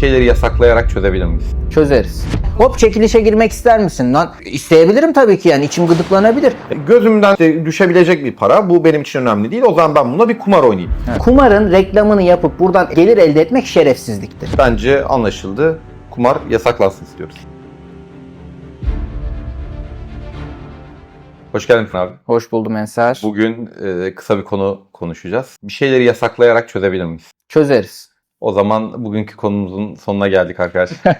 şeyleri yasaklayarak çözebilir miyiz? Çözeriz. Hop çekilişe girmek ister misin lan? İsteyebilirim tabii ki yani içim gıdıklanabilir. E, Gözümden de düşebilecek bir para. Bu benim için önemli değil. O zaman ben bununla bir kumar oynayayım. Kumarın reklamını yapıp buradan gelir elde etmek şerefsizliktir. Bence anlaşıldı. Kumar yasaklansın istiyoruz. Hoş geldin abi. Hoş buldum Ensar. Bugün e, kısa bir konu konuşacağız. Bir şeyleri yasaklayarak çözebilir miyiz? Çözeriz. O zaman bugünkü konumuzun sonuna geldik arkadaşlar.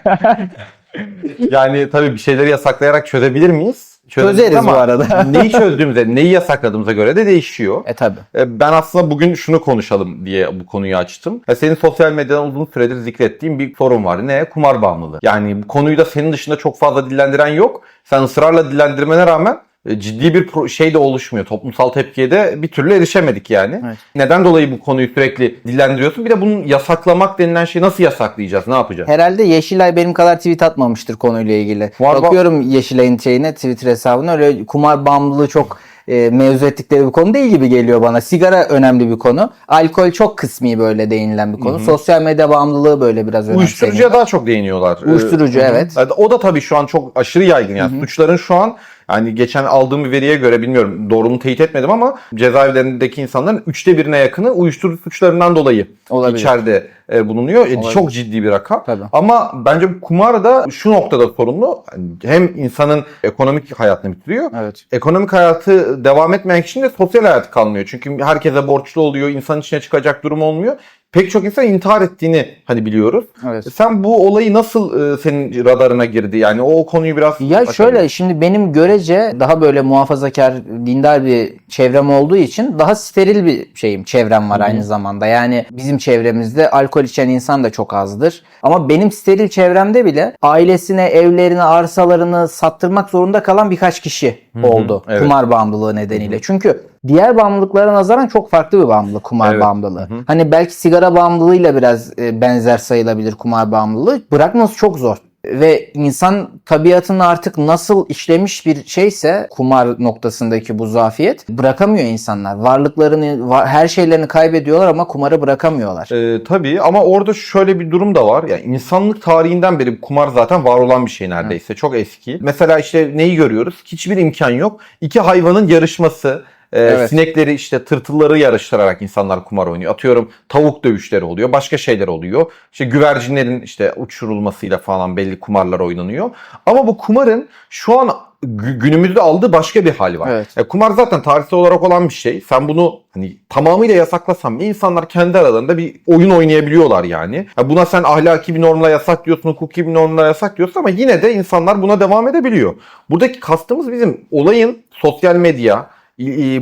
yani tabii bir şeyleri yasaklayarak çözebilir miyiz? Çözeriz ama bu arada. neyi çözdüğümüze, neyi yasakladığımıza göre de değişiyor. E tabi. E, Ben aslında bugün şunu konuşalım diye bu konuyu açtım. Ya Senin sosyal medyadan uzun süredir zikrettiğin bir sorun var. Ne? Kumar bağımlılığı. Yani bu konuyu da senin dışında çok fazla dillendiren yok. Sen ısrarla dillendirmene rağmen e, ciddi bir şey de oluşmuyor. Toplumsal tepkiye de bir türlü erişemedik yani. Evet. Neden dolayı bu konuyu sürekli dillendiriyorsun? Bir de bunun yasaklamak denilen şeyi nasıl yasaklayacağız? Ne yapacağız? Herhalde Yeşilay benim kadar tweet atmamıştır konuyla ilgili. Var, var. Bakıyorum Yeşilay'ın şeyine Twitter hesabına öyle kumar bağımlılığı çok e, mevzu ettikleri bir konu değil gibi geliyor bana. Sigara önemli bir konu. Alkol çok kısmi böyle değinilen bir konu. Sosyal medya bağımlılığı böyle biraz önemli. Uyuşturucuya daha çok değiniyorlar. Uyuşturucu, Ee, evet. O da tabii şu an çok aşırı yaygın. Yani suçların şu an yani geçen aldığım bir veriye göre bilmiyorum doğruluğunu teyit etmedim ama cezaevlerindeki insanların üçte birine yakını uyuşturucu suçlarından dolayı Olabilir. içeride e, bulunuyor. E, Olabilir. çok ciddi bir rakam. Tabii. Ama bence bu kumar da şu noktada sorunlu. Hem insanın ekonomik hayatını bitiriyor. Evet. Ekonomik hayatı devam etmeyen kişinin de sosyal hayatı kalmıyor. Çünkü herkese borçlu oluyor, insan içine çıkacak durum olmuyor. Pek çok insan intihar ettiğini hani biliyoruz. Evet. Sen bu olayı nasıl e, senin radarına girdi? Yani o konuyu biraz Ya açalım. şöyle şimdi benim görece daha böyle muhafazakar, dindar bir çevrem olduğu için daha steril bir şeyim, çevrem var aynı zamanda. Yani bizim çevremizde alkol içen insan da çok azdır. Ama benim steril çevremde bile ailesine, evlerini, arsalarını sattırmak zorunda kalan birkaç kişi oldu. evet. Kumar bağımlılığı nedeniyle. Çünkü diğer bağımlılıklara nazaran çok farklı bir bağımlılık kumar Evet. bağımlılığı. Hani belki sigara bağımlılığıyla biraz e, benzer sayılabilir kumar bağımlılığı. Bırakması çok zor ve insan tabiatını artık nasıl işlemiş bir şeyse kumar noktasındaki bu zafiyet bırakamıyor insanlar. Varlıklarını, va- her şeylerini kaybediyorlar ama kumarı bırakamıyorlar. E, tabii ama orada şöyle bir durum da var. Yani insanlık tarihinden beri kumar zaten var olan bir şey neredeyse. Çok eski. Mesela işte neyi görüyoruz? Hiçbir imkan yok. İki hayvanın yarışması. E, Evet. Sinekleri işte tırtılları yarıştırarak insanlar kumar oynuyor. Atıyorum tavuk dövüşleri oluyor. Başka şeyler oluyor. İşte güvercinlerin işte uçurulmasıyla falan belli kumarlar oynanıyor. Ama bu kumarın şu an gü- günümüzde aldığı başka bir hal var. Evet. E, kumar zaten tarihsel olarak olan bir şey. Sen bunu hani tamamıyla yasaklasan insanlar kendi aralarında bir oyun oynayabiliyorlar yani. Ya buna sen ahlaki bir normla yasak diyorsun, hukuki bir normla yasak diyorsun ama yine de insanlar buna devam edebiliyor. Buradaki kastımız bizim olayın sosyal medya,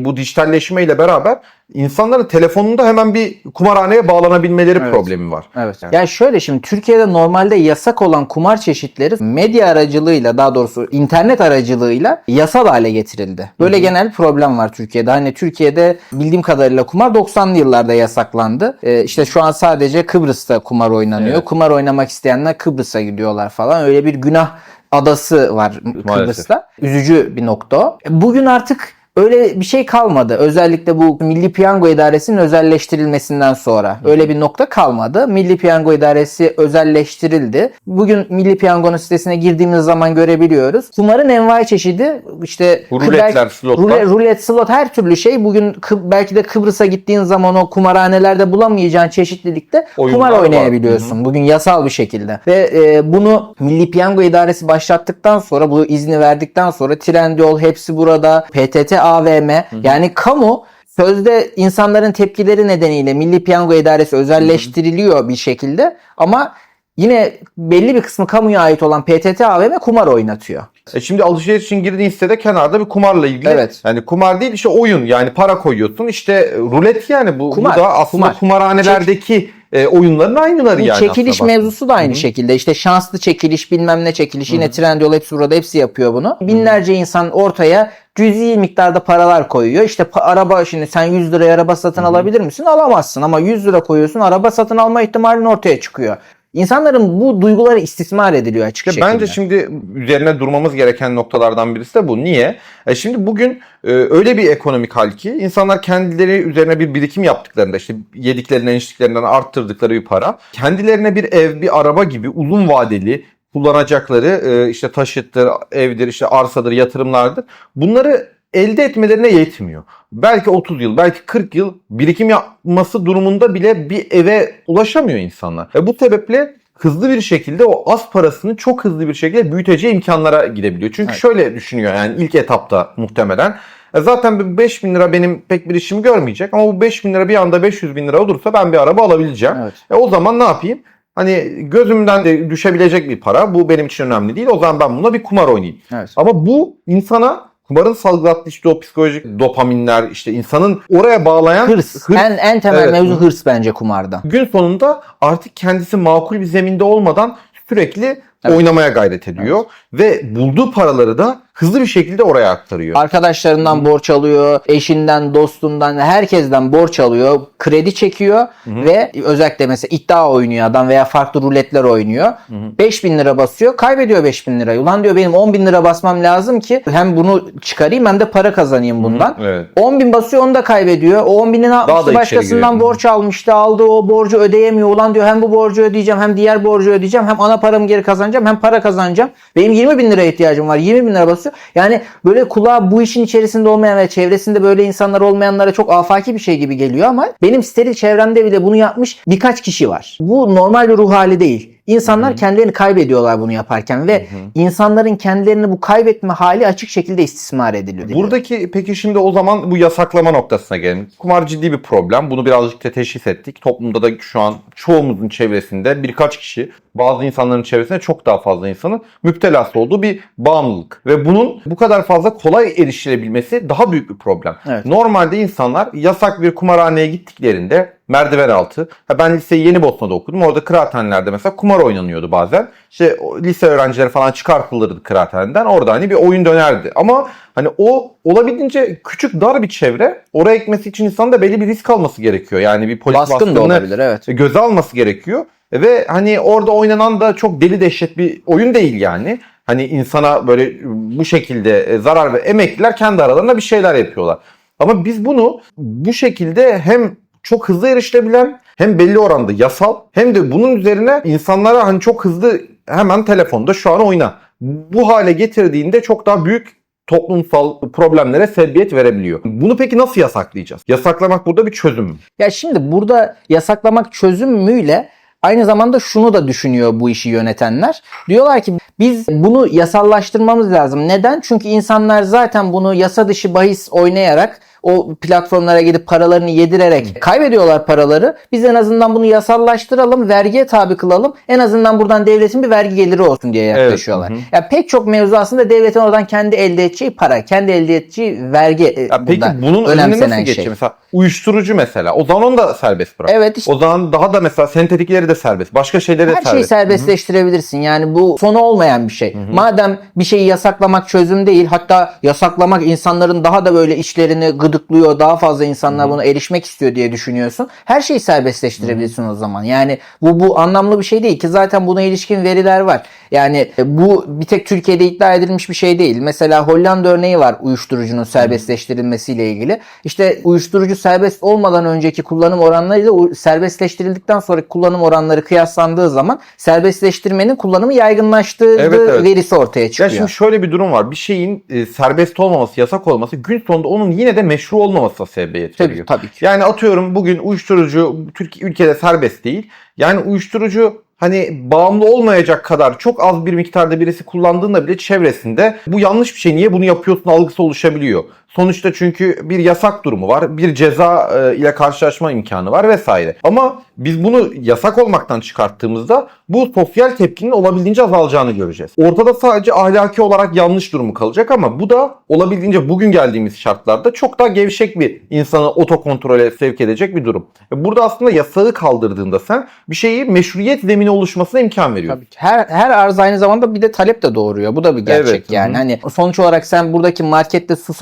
bu dijitalleşmeyle beraber insanların telefonunda hemen bir kumarhaneye bağlanabilmeleri Evet. problemi var. Evet. Yani- Yani şöyle şimdi Türkiye'de normalde yasak olan kumar çeşitleri medya aracılığıyla daha doğrusu internet aracılığıyla yasal hale getirildi. Böyle genel bir problem var Türkiye'de. Hani Türkiye'de bildiğim kadarıyla kumar 90'lı yıllarda yasaklandı. Ee, işte şu an sadece Kıbrıs'ta kumar oynanıyor. Evet. Kumar oynamak isteyenler Kıbrıs'a gidiyorlar falan. Öyle bir günah adası var Kıbrıs'ta. Üzücü bir nokta o. Bugün artık Öyle bir şey kalmadı. Özellikle bu Milli Piyango İdaresi'nin özelleştirilmesinden sonra. Öyle bir nokta kalmadı. Milli Piyango İdaresi özelleştirildi. Bugün Milli Piyango'nun sitesine girdiğimiz zaman görebiliyoruz. Kumarın envai çeşidi işte Ruletler, slotlar. Rulet, rulet, slot her türlü şey. Bugün belki de Kıbrıs'a gittiğin zaman o kumarhanelerde bulamayacağın çeşitlilikte Oyunlar kumar var. oynayabiliyorsun. Bugün yasal bir şekilde. Ve e, bunu Milli Piyango İdaresi başlattıktan sonra bu izni verdikten sonra Trendyol hepsi burada PTT AVM yani kamu sözde insanların tepkileri nedeniyle Milli Piyango İdaresi özelleştiriliyor bir şekilde ama yine belli bir kısmı kamuya ait olan PTT AVM kumar oynatıyor. E şimdi alışveriş için girdiğin sitede kenarda bir kumarla ilgili. Evet. Yani kumar değil işte oyun yani para koyuyorsun. İşte e, rulet yani bu, Kumar, bu da aslında kumar. kumarhanelerdeki e, oyunların aynıları Bu yani. çekiliş mevzusu da aynı şekilde. İşte şanslı çekiliş bilmem ne çekiliş. Yine Trendyol hepsi burada hepsi yapıyor bunu. Binlerce insan ortaya cüzi miktarda paralar koyuyor. İşte pa- araba şimdi sen 100 liraya araba satın alabilir misin? Alamazsın ama 100 lira koyuyorsun araba satın alma ihtimalin ortaya çıkıyor. İnsanların bu duyguları istismar ediliyor açık İşte bence şimdi üzerine durmamız gereken noktalardan birisi de bu. Niye? E şimdi bugün e, öyle bir ekonomik hal ki insanlar kendileri üzerine bir birikim yaptıklarında işte yediklerinden içtiklerinden arttırdıkları bir para kendilerine bir ev bir araba gibi uzun vadeli kullanacakları e, işte taşıttır, evdir, işte arsadır, yatırımlardır. Bunları elde etmelerine yetmiyor. Belki 30 yıl, belki 40 yıl birikim yapması durumunda bile bir eve ulaşamıyor insanlar. Ve bu sebeple hızlı bir şekilde o az parasını çok hızlı bir şekilde büyüteceği imkanlara gidebiliyor. Çünkü Evet. şöyle düşünüyor yani ilk etapta muhtemelen. E Zaten bir 5 bin lira benim pek bir işimi görmeyecek ama bu 5 bin lira bir anda 500 bin lira olursa ben bir araba alabileceğim. Evet. E o zaman ne yapayım? Hani gözümden de düşebilecek bir para. Bu benim için önemli değil. O zaman ben buna bir kumar oynayayım. Evet. Ama bu insana kumarın salgılattığı işte o psikolojik dopaminler işte insanın oraya bağlayan Hırs. En en temel Evet. mevzu hırs bence kumarda. gün sonunda artık kendisi makul bir zeminde olmadan sürekli Evet. oynamaya gayret ediyor ve bulduğu paraları da hızlı bir şekilde oraya aktarıyor. Arkadaşlarından borç alıyor, eşinden, dostundan, herkesten borç alıyor, kredi çekiyor ve özellikle mesela iddia oynuyor adam veya farklı ruletler oynuyor. 5000 lira basıyor, kaybediyor 5000 lirayı. Ulan diyor benim 10 bin lira basmam lazım ki hem bunu çıkarayım hem de para kazanayım bundan. Evet. 10 bin basıyor onu da kaybediyor. O 10 bini ne yapmıştı? Başkasından giriyor. borç almıştı. Aldı o borcu ödeyemiyor. Ulan diyor hem bu borcu ödeyeceğim hem diğer borcu ödeyeceğim. Hem ana paramı geri kazanacağım hem para kazanacağım. Benim 20 bin liraya ihtiyacım var. 20 bin lira basıyor. Yani böyle kulağa bu işin içerisinde olmayan ve çevresinde böyle insanlar olmayanlara çok afaki bir şey gibi geliyor ama benim steril çevremde bile bunu yapmış birkaç kişi var. Bu normal bir ruh hali değil. İnsanlar kendilerini kaybediyorlar bunu yaparken ve insanların kendilerini bu kaybetme hali açık şekilde istismar ediliyor. Buradaki peki şimdi o zaman bu yasaklama noktasına gelelim. Kumar ciddi bir problem. Bunu birazcık da teşhis ettik. Toplumda da şu an çoğumuzun çevresinde birkaç kişi, bazı insanların çevresinde çok daha fazla insanın müptelası olduğu bir bağımlılık. Ve bunun bu kadar fazla kolay erişilebilmesi daha büyük bir problem. Evet. Normalde insanlar yasak bir kumarhaneye gittiklerinde merdiven altı. Ha ben liseyi Yeni Bosna'da okudum. Orada kıraathanelerde mesela kumar oynanıyordu bazen. İşte lise öğrencileri falan çıkartılırdı kıraathaneden. Orada hani bir oyun dönerdi. Ama hani o olabildiğince küçük dar bir çevre. Oraya gitmesi için insanın da belli bir risk alması gerekiyor. Yani bir polis Baskın da olabilir evet. göze alması gerekiyor. Ve hani orada oynanan da çok deli dehşet bir oyun değil yani. Hani insana böyle bu şekilde e, zarar ve emekliler kendi aralarında bir şeyler yapıyorlar. Ama biz bunu bu şekilde hem çok hızlı erişilebilen hem belli oranda yasal hem de bunun üzerine insanlara hani çok hızlı hemen telefonda şu an oyna. Bu hale getirdiğinde çok daha büyük toplumsal problemlere sebebiyet verebiliyor. Bunu peki nasıl yasaklayacağız? Yasaklamak burada bir çözüm mü? Ya şimdi burada yasaklamak çözüm müyle aynı zamanda şunu da düşünüyor bu işi yönetenler. Diyorlar ki biz bunu yasallaştırmamız lazım. Neden? Çünkü insanlar zaten bunu yasa dışı bahis oynayarak o platformlara gidip paralarını yedirerek kaybediyorlar paraları. Biz en azından bunu yasallaştıralım, vergiye tabi kılalım. En azından buradan devletin bir vergi geliri olsun diye yaklaşıyorlar. hı hı. Ya pek çok mevzu aslında devletin oradan kendi elde edeceği para, kendi elde edeceği vergi e, Ya peki bunun önüne nasıl geçiyor? şey. Mesela uyuşturucu mesela. O zaman onu da serbest bırak. Evet işte O zaman daha da mesela sentetikleri de serbest. Başka şeyleri de her şeyi serbest. serbestleştirebilirsin. Yani bu sonu olmayan bir şey. Madem bir şeyi yasaklamak çözüm değil, hatta yasaklamak insanların daha da böyle içlerini gıdıklıyor, daha fazla insanlar buna erişmek istiyor diye düşünüyorsun. Her şeyi serbestleştirebilirsin o zaman. Yani bu bu anlamlı bir şey değil ki zaten buna ilişkin veriler var. Yani e, bu bir tek Türkiye'de iddia edilmiş bir şey değil. Mesela Hollanda örneği var uyuşturucunun serbestleştirilmesiyle ilgili. İşte uyuşturucu serbest olmadan önceki kullanım oranlarıyla serbestleştirildikten sonraki kullanım oranları kıyaslandığı zaman serbestleştirmenin kullanımı yaygınlaştığı Evet, evet. verisi ortaya Ya çıkıyor. şimdi şöyle bir durum var. Bir şeyin e, serbest olmaması, yasak olması gün sonunda onun yine de meşru olmamasına sebebiyet tabii, veriyor. tabii ki. Yani atıyorum bugün uyuşturucu Türkiye ülkede serbest değil. Yani uyuşturucu hani bağımlı olmayacak kadar çok az bir miktarda birisi kullandığında bile çevresinde bu yanlış bir şey niye bunu yapıyorsun algısı oluşabiliyor. Sonuçta çünkü bir yasak durumu var, bir ceza e, ile karşılaşma imkanı var vesaire. Ama biz bunu yasak olmaktan çıkarttığımızda bu sosyal tepkinin olabildiğince azalacağını göreceğiz. Ortada sadece ahlaki olarak yanlış durumu kalacak ama bu da olabildiğince bugün geldiğimiz şartlarda çok daha gevşek bir insanı otokontrole sevk edecek bir durum. E, Burada aslında yasağı kaldırdığında sen bir şeyi meşruiyet zemini oluşmasına imkan veriyorsun. Tabii ki. Her her arz aynı zamanda bir de talep de doğuruyor. Bu da bir gerçek Evet, yani. hı. Hani sonuç olarak sen buradaki markette su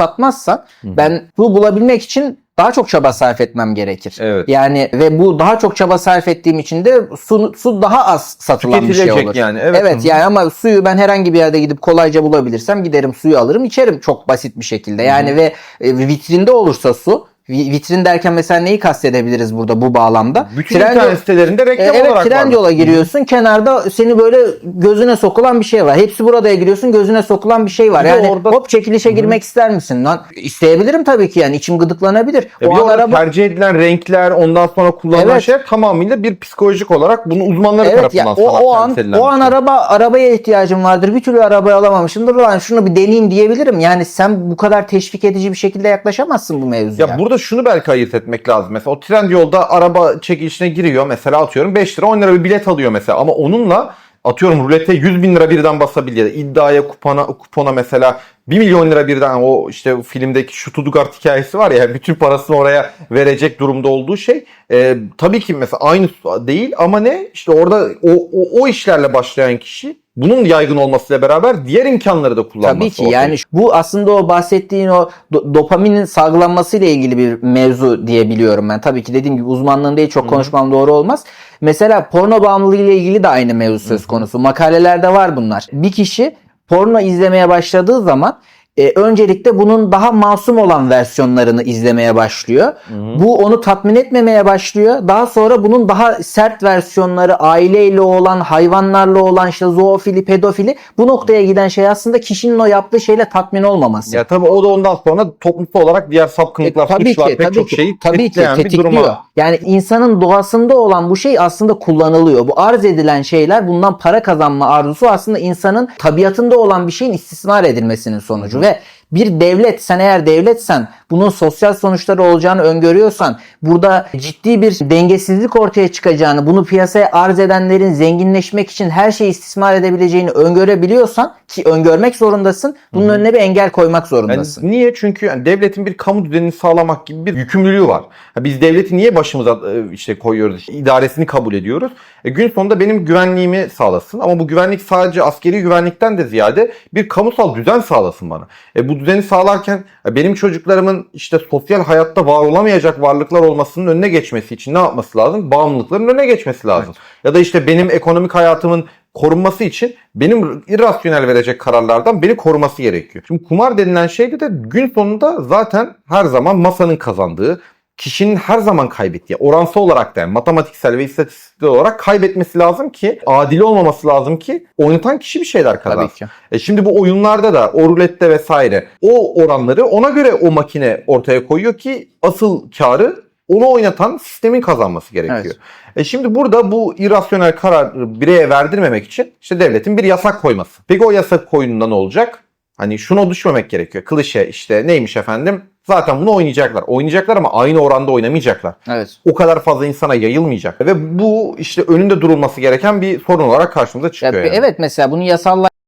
satmazsan ben su bulabilmek için daha çok çaba sarf etmem gerekir. Evet. Yani ve bu daha çok çaba sarf ettiğim için de su, su daha az satılan bir şey olur. yani, evet. evet yani ama suyu ben herhangi bir yerde gidip kolayca bulabilirsem giderim suyu alırım içerim çok basit bir şekilde. Yani ve e, vitrinde olursa su vitrin derken mesela neyi kastedebiliriz burada bu bağlamda? Bütün Trendyol- internet sitelerinde e, reklam evet olarak. Trendyol'a giriyorsun. Kenarda seni böyle gözüne sokulan bir şey var. Hepsi buradaya giriyorsun. Gözüne sokulan bir şey var. Bir Yani orada- hop çekilişe girmek ister misin? Lan isteyebilirim tabii ki yani içim gıdıklanabilir. E o an araba tercih edilen renkler, ondan sonra kullanılan Evet. şeyler tamamıyla bir psikolojik olarak bunu uzmanları Evet ya tarafından o, sana o an o an şey. araba arabaya ihtiyacım vardır. Bir türlü arabayı alamamışımdır. Lan şunu bir deneyeyim diyebilirim. Yani sen bu kadar teşvik edici bir şekilde yaklaşamazsın bu mevzuya. Ya burada şunu belki ayırt etmek lazım. Mesela o Trendyol'da araba çekilişine giriyor. Mesela atıyorum 5 lira 10 lira bir bilet alıyor mesela. Ama onunla atıyorum rulete 100 bin lira birden basabiliyor. İddiaya kupona, kupona mesela 1 milyon lira birden o işte filmdeki şu Tudugard hikayesi var ya bütün parasını oraya verecek durumda olduğu şey. E, tabii ki mesela aynı değil ama ne işte orada o, o, o işlerle başlayan kişi bunun yaygın olmasıyla beraber diğer imkanları da kullanması. Tabii ki ortaya yani bu aslında o bahsettiğin o do- dopaminin salgılanması ile ilgili bir mevzu diye biliyorum ben. Tabii ki dediğim gibi uzmanlığım değil çok konuşmam doğru olmaz. Mesela porno bağımlılığı ile ilgili de aynı mevzu söz konusu. Makalelerde var bunlar. Bir kişi porno izlemeye başladığı zaman e, öncelikle bunun daha masum olan versiyonlarını izlemeye başlıyor. Bu onu tatmin etmemeye başlıyor. Daha sonra bunun daha sert versiyonları aileyle olan, hayvanlarla olan işte zoofili, pedofili bu noktaya giden şey aslında kişinin o yaptığı şeyle tatmin olmaması. Ya tabii o da ondan sonra toplumsal olarak diğer sapkınlıklar, E, tabii suçlar ki, pek tabii çok ki, şeyi tabii ki tetikleyen bir tetikliyor. duruma. Yani insanın doğasında olan bu şey aslında kullanılıyor. Bu arz edilen şeyler bundan para kazanma arzusu aslında insanın tabiatında olan bir şeyin istismar edilmesinin sonucu ve bir devlet sen eğer devletsen bunun sosyal sonuçları olacağını öngörüyorsan burada ciddi bir dengesizlik ortaya çıkacağını bunu piyasaya arz edenlerin zenginleşmek için her şeyi istismar edebileceğini öngörebiliyorsan ki öngörmek zorundasın bunun önüne bir engel koymak Yani zorundasın. niye? Çünkü yani devletin bir kamu düzenini sağlamak gibi bir yükümlülüğü var. Biz devleti niye başımıza e, işte koyuyoruz, idaresini kabul ediyoruz? E, gün sonunda benim güvenliğimi sağlasın ama bu güvenlik sadece askeri güvenlikten de ziyade bir kamusal düzen sağlasın bana. E, bu düzeni sağlarken benim çocuklarımın işte sosyal hayatta var olamayacak varlıklar olmasının önüne geçmesi için ne yapması lazım? Bağımlılıkların önüne geçmesi lazım. Ya da işte benim ekonomik hayatımın korunması için benim irrasyonel verecek kararlardan beni koruması gerekiyor. Şimdi kumar denilen şeyde de gün sonunda zaten her zaman masanın kazandığı, kişinin her zaman kaybettiği, oransal olarak da yani matematiksel ve istatistiksel olarak kaybetmesi lazım ki, adil olmaması lazım ki oynatan kişi bir şeyler kazansın. Tabii ki. E şimdi bu oyunlarda da o rulette vesaire o oranları ona göre o makine ortaya koyuyor ki asıl karı onu oynatan sistemin kazanması gerekiyor. Evet. E şimdi burada bu irrasyonel karar bireye verdirmemek için işte devletin bir yasak koyması. Peki o yasak koyununda ne olacak? Hani şuna düşmemek gerekiyor. Klişe işte neymiş efendim? Zaten bunu oynayacaklar. Oynayacaklar ama aynı oranda oynamayacaklar. Evet. O kadar fazla insana yayılmayacak. Ve bu işte önünde durulması gereken bir sorun olarak karşımıza Ya, çıkıyor. yani. Evet mesela bunu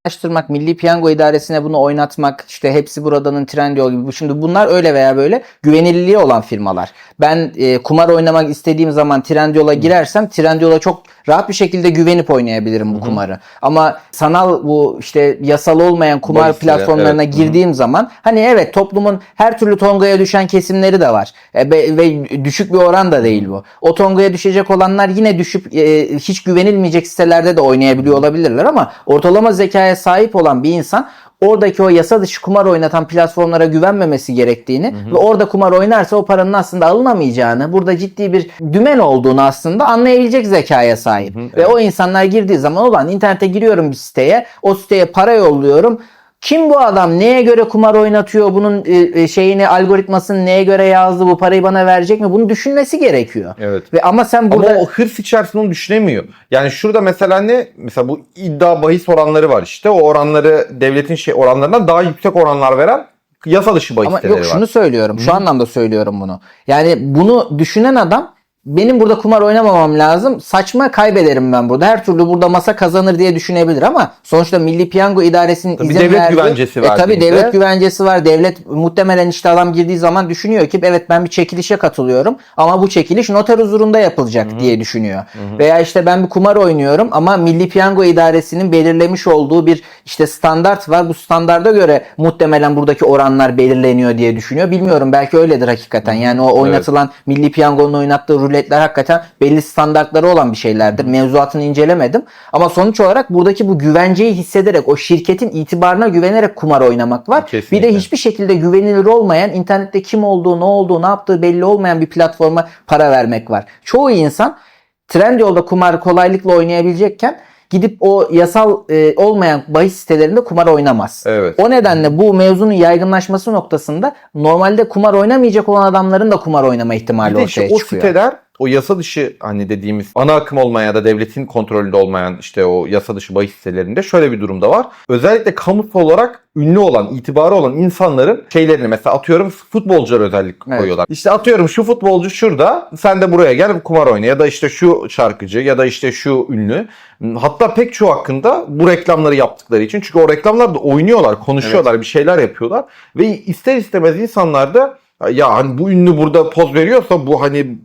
yasallaştırmak, Milli Piyango İdaresi'ne bunu oynatmak, işte hepsi buradanın Trendyol gibi. Şimdi bunlar öyle veya böyle güvenilirliği olan firmalar. Ben e, kumar oynamak istediğim zaman Trendyol'a girersem Trendyol'a çok rahat bir şekilde güvenip oynayabilirim bu kumarı. Ama sanal bu işte yasal olmayan kumar Bahisleri, platformlarına evet. girdiğim zaman hani evet toplumun her türlü tongaya düşen kesimleri de var. E, be- ve düşük bir oran da değil bu. O tongaya düşecek olanlar yine düşüp e, hiç güvenilmeyecek sitelerde de oynayabiliyor olabilirler ama ortalama zekaya sahip olan bir insan oradaki o yasa dışı kumar oynatan platformlara güvenmemesi gerektiğini ve orada kumar oynarsa o paranın aslında alınamayacağını, burada ciddi bir dümen olduğunu aslında anlayabilecek zekaya sahip. Ve o insanlar girdiği zaman ulan internete giriyorum bir siteye, o siteye para yolluyorum. Kim bu adam? Neye göre kumar oynatıyor? Bunun e, e, şeyini, algoritmasını neye göre yazdı? Bu parayı bana verecek mi? Bunu düşünmesi gerekiyor. Evet. Ve ama sen burada Ama o hırs içerisinde onu düşünemiyor. Yani şurada mesela ne? Mesela bu iddia bahis oranları var işte. O oranları devletin şey oranlarından daha yüksek oranlar veren yasa dışı bahis Ama siteleri yok var. şunu söylüyorum. Şu anlamda söylüyorum bunu. Yani bunu düşünen adam benim burada kumar oynamamam lazım. Saçma kaybederim ben burada. Her türlü burada masa kazanır diye düşünebilir ama sonuçta Milli Piyango İdaresi'nin Tabii izin devlet verdiği- güvencesi E tabii verdiğinde- devlet güvencesi var. Devlet muhtemelen işte adam girdiği zaman düşünüyor ki evet ben bir çekilişe katılıyorum ama bu çekiliş noter huzurunda yapılacak diye düşünüyor. Veya işte ben bir kumar oynuyorum ama Milli Piyango İdaresi'nin belirlemiş olduğu bir işte standart var. Bu standarda göre muhtemelen buradaki oranlar belirleniyor diye düşünüyor. Bilmiyorum belki öyledir hakikaten. Yani o oynatılan Milli Piyango'nun oynattığı ruletler hakikaten belli standartları olan bir şeylerdir. Mevzuatını incelemedim. Ama sonuç olarak buradaki bu güvenceyi hissederek o şirketin itibarına güvenerek kumar oynamak var. Bir Kesinlikle. de hiçbir şekilde güvenilir olmayan, internette kim olduğu, ne olduğu, ne yaptığı belli olmayan bir platforma para vermek var. Çoğu insan Trendyol'da kumar kolaylıkla oynayabilecekken gidip o yasal e, olmayan bahis sitelerinde kumar oynamaz. Evet. O nedenle bu mevzunun yaygınlaşması noktasında normalde kumar oynamayacak olan adamların da kumar oynama ihtimali Bir işte ortaya o çıkıyor. siteler o yasa dışı hani dediğimiz ana akım olmayan ya da devletin kontrolünde olmayan işte o yasa dışı bahis sitelerinde şöyle bir durumda var. Özellikle kamusal olarak ünlü olan, itibarı olan insanların şeylerini mesela atıyorum futbolcular özellik Evet. koyuyorlar. İşte atıyorum şu futbolcu şurada sen de buraya gel kumar oyna ya da işte şu şarkıcı ya da işte şu ünlü. Hatta pek çoğu hakkında bu reklamları yaptıkları için çünkü o reklamlarda oynuyorlar, konuşuyorlar, bir şeyler yapıyorlar ve ister istemez insanlar da ya hani bu ünlü burada poz veriyorsa bu hani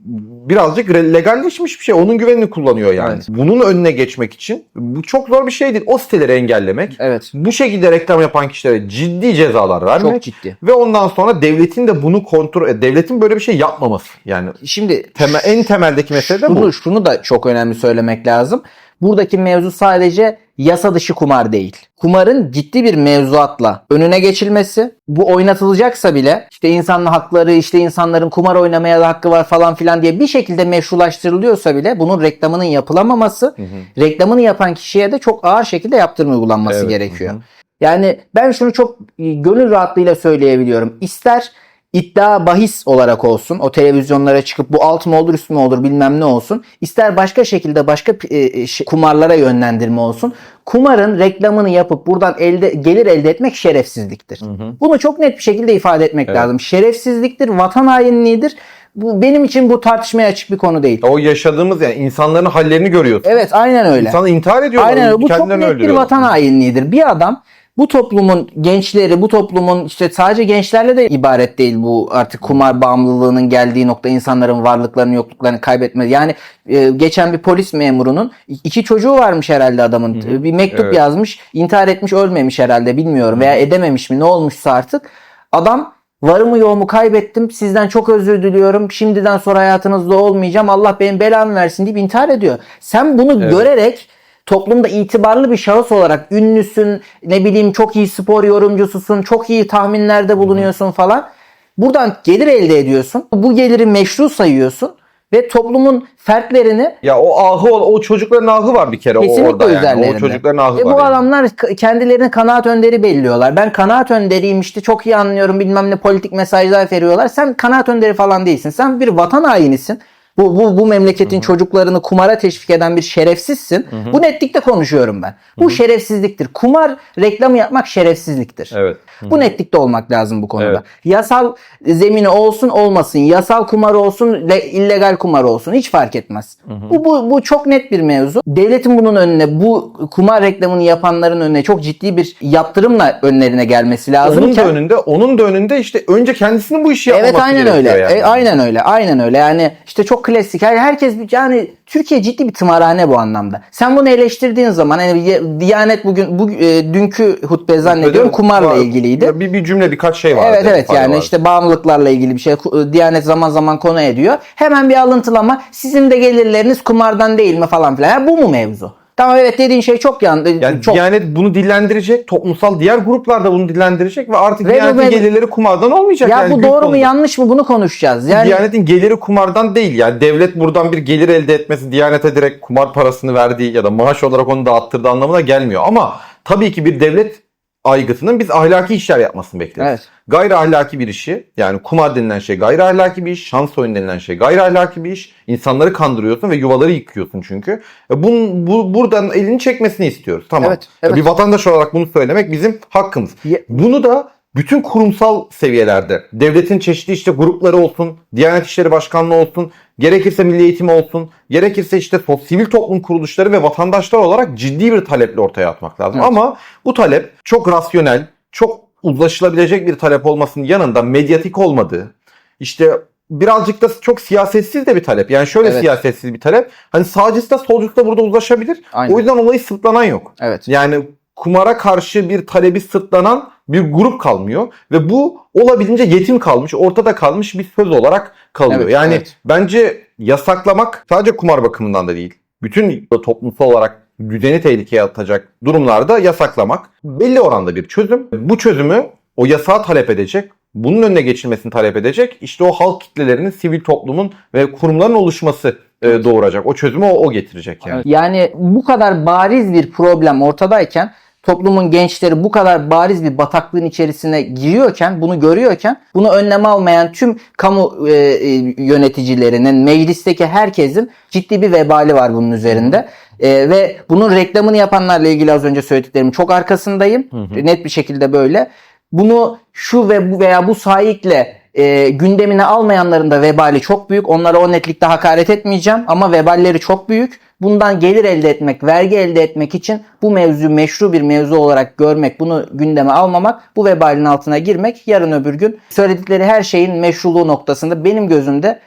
birazcık legalleşmiş bir şey. Onun güvenini kullanıyor yani. Evet. Bunun önüne geçmek için bu çok zor bir şey değil. O siteleri engellemek. Evet. Bu şekilde reklam yapan kişilere ciddi cezalar vermek. Çok ciddi. Ve ondan sonra devletin de bunu kontrol e, devletin böyle bir şey yapmaması. Yani Şimdi temel, en temeldeki mesele de şunu, bu. şunu da çok önemli söylemek lazım. Buradaki mevzu sadece yasa dışı kumar değil. Kumarın ciddi bir mevzuatla önüne geçilmesi, bu oynatılacaksa bile işte insanın hakları, işte insanların kumar oynamaya da hakkı var falan filan diye bir şekilde meşrulaştırılıyorsa bile bunun reklamının yapılamaması, reklamını yapan kişiye de çok ağır şekilde yaptırım uygulanması Evet, gerekiyor. hı hı. Yani ben şunu çok gönül rahatlığıyla söyleyebiliyorum. İster iddia bahis olarak olsun. O televizyonlara çıkıp bu alt mı olur üst mü olur bilmem ne olsun. İster başka şekilde başka e, e, kumarlara yönlendirme olsun. Kumarın reklamını yapıp buradan elde gelir elde etmek şerefsizliktir. Bunu çok net bir şekilde ifade etmek Evet. lazım. Şerefsizliktir, vatan hainliğidir. Bu benim için bu tartışmaya açık bir konu değil. O yaşadığımız yani insanların hallerini görüyorsun. Evet, aynen öyle. İnsanı intihar ediyorlar. Aynen öyle. Bu çok net bir vatan hainliğidir. Bir adam bu toplumun gençleri, bu toplumun işte sadece gençlerle de ibaret değil bu artık kumar bağımlılığının geldiği nokta insanların varlıklarını yokluklarını kaybetme. Yani e, geçen bir polis memurunun iki çocuğu varmış herhalde adamın. E, Bir mektup Evet. yazmış, intihar etmiş, ölmemiş herhalde bilmiyorum veya edememiş mi ne olmuşsa artık. Adam Varımı yoğumu kaybettim. Sizden çok özür diliyorum. Şimdiden sonra hayatınızda olmayacağım. Allah benim belamı versin deyip intihar ediyor. Sen bunu Evet. görerek toplumda itibarlı bir şahıs olarak ünlüsün, ne bileyim çok iyi spor yorumcususun, çok iyi tahminlerde bulunuyorsun falan. Buradan gelir elde ediyorsun. Bu geliri meşru sayıyorsun ve toplumun fertlerini Ya o ahı o, çocukların ahı var bir kere Kesinlikle orada yani. O çocukların ahı E var. bu yani. adamlar kendilerini kanaat önderi belliyorlar. Ben kanaat önderiyim işte çok iyi anlıyorum bilmem ne politik mesajlar veriyorlar. Sen kanaat önderi falan değilsin. Sen bir vatan hainisin. Bu, bu, bu memleketin çocuklarını kumara teşvik eden bir şerefsizsin. Bu netlikte konuşuyorum ben. Bu şerefsizliktir. Kumar reklamı yapmak şerefsizliktir. Evet. Bu netlikte olmak lazım bu konuda. Evet. Yasal zemini olsun olmasın, yasal kumar olsun, le- illegal kumar olsun hiç fark etmez. Bu, bu bu çok net bir mevzu. Devletin bunun önüne bu kumar reklamını yapanların önüne çok ciddi bir yaptırımla önlerine gelmesi lazım. Onun da önünde, onun da önünde işte önce kendisinin bu işi yapmaması Evet aynen öyle. Yani. E, aynen öyle. Aynen öyle. Yani işte çok klasik. Her- Herkes yani Türkiye ciddi bir tımarhane bu anlamda. Sen bunu eleştirdiğin zaman hani Diyanet bugün bu e, dünkü hutbe zannediyorum kumarla Var. ilgiliydi. Bir, bir cümle birkaç şey var. Evet evet yani işte bağımlılıklarla ilgili bir şey Ku- Diyanet zaman zaman konu ediyor. Hemen bir alıntılama sizin de gelirleriniz kumardan değil mi falan filan. Ya bu mu mevzu? Tamam evet dediğin şey çok yandı. yani çok Diyanet bunu dillendirecek, toplumsal diğer gruplar da bunu dillendirecek ve artık Ve Diyanet'in benim- gelirleri kumardan olmayacak. ya yani bu doğru mu sonunda. yanlış mı bunu konuşacağız. Yani Diyanet'in geliri kumardan değil yani devlet buradan bir gelir elde etmesi Diyanet'e direkt kumar parasını verdiği ya da maaş olarak onu dağıttırdığı anlamına gelmiyor. Ama tabii ki bir devlet aygıtının biz ahlaki işler yapmasını bekleriz. Evet. Gayri ahlaki bir işi yani kumar denilen şey gayri ahlaki bir iş, şans oyunu denilen şey gayri ahlaki bir iş. İnsanları kandırıyorsun ve yuvaları yıkıyorsun çünkü. E Bun, bu, buradan elini çekmesini istiyoruz. Tamam. Evet, evet. Bir vatandaş olarak bunu söylemek bizim hakkımız. Ye- Bunu da bütün kurumsal seviyelerde devletin çeşitli işte grupları olsun, Diyanet İşleri Başkanlığı olsun, gerekirse Milli Eğitim olsun, gerekirse işte sivil toplum kuruluşları ve vatandaşlar olarak ciddi bir taleple ortaya atmak lazım. Evet. Ama bu talep çok rasyonel, çok uzlaşılabilecek bir talep olmasının yanında medyatik olmadığı, işte birazcık da çok siyasetsiz de bir talep. Yani şöyle Evet. siyasetsiz bir talep. Hani sağcısı da solcusu da burada uzlaşabilir. Aynen. O yüzden olayı sırtlanan yok. evet. Yani kumara karşı bir talebi sırtlanan bir grup kalmıyor ve bu olabildiğince yetim kalmış, ortada kalmış bir söz olarak kalıyor. Evet, yani evet. bence yasaklamak sadece kumar bakımından da değil. Bütün toplumsal olarak düzeni tehlikeye atacak durumlarda yasaklamak belli oranda bir çözüm. Bu çözümü o yasağı talep edecek, bunun önüne geçilmesini talep edecek. İşte o halk kitlelerinin, sivil toplumun ve kurumların oluşması e, doğuracak. O çözümü o, o getirecek yani. Yani bu kadar bariz bir problem ortadayken toplumun gençleri bu kadar bariz bir bataklığın içerisine giriyorken, bunu görüyorken bunu önlem almayan tüm kamu e, e, yöneticilerinin, meclisteki herkesin ciddi bir vebali var bunun üzerinde. E, ve bunun reklamını yapanlarla ilgili az önce söylediklerim çok arkasındayım. Net bir şekilde böyle. Bunu şu ve bu veya bu sahikle e, gündemine almayanların da vebali çok büyük. Onlara o netlikte hakaret etmeyeceğim ama veballeri çok büyük. Bundan gelir elde etmek, vergi elde etmek için bu mevzu meşru bir mevzu olarak görmek, bunu gündeme almamak, bu vebalin altına girmek yarın öbür gün söyledikleri her şeyin meşruluğu noktasında benim gözümde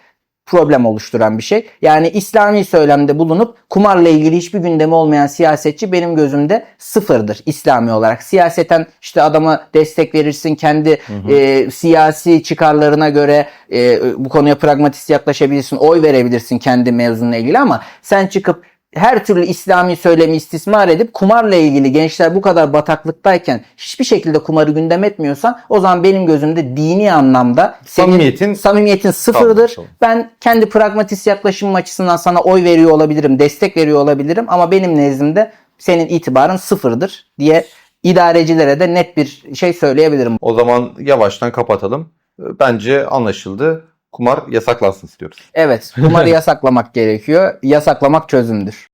problem oluşturan bir şey. Yani İslami söylemde bulunup kumarla ilgili hiçbir gündemi olmayan siyasetçi benim gözümde sıfırdır İslami olarak. Siyaseten işte adama destek verirsin kendi e, siyasi çıkarlarına göre e, bu konuya pragmatist yaklaşabilirsin, oy verebilirsin kendi mevzunla ilgili ama sen çıkıp her türlü İslami söylemi istismar edip kumarla ilgili gençler bu kadar bataklıktayken hiçbir şekilde kumarı gündem etmiyorsan o zaman benim gözümde dini anlamda senin Samimiyetin- samimiyetin sıfırdır. Tamam, Ben kendi pragmatist yaklaşımım açısından sana oy veriyor olabilirim, destek veriyor olabilirim ama benim nezdimde senin itibarın sıfırdır diye idarecilere de net bir şey söyleyebilirim. O zaman yavaştan kapatalım. Bence anlaşıldı. Kumar yasaklansın istiyoruz. Evet, kumarı yasaklamak gerekiyor. Yasaklamak çözümdür.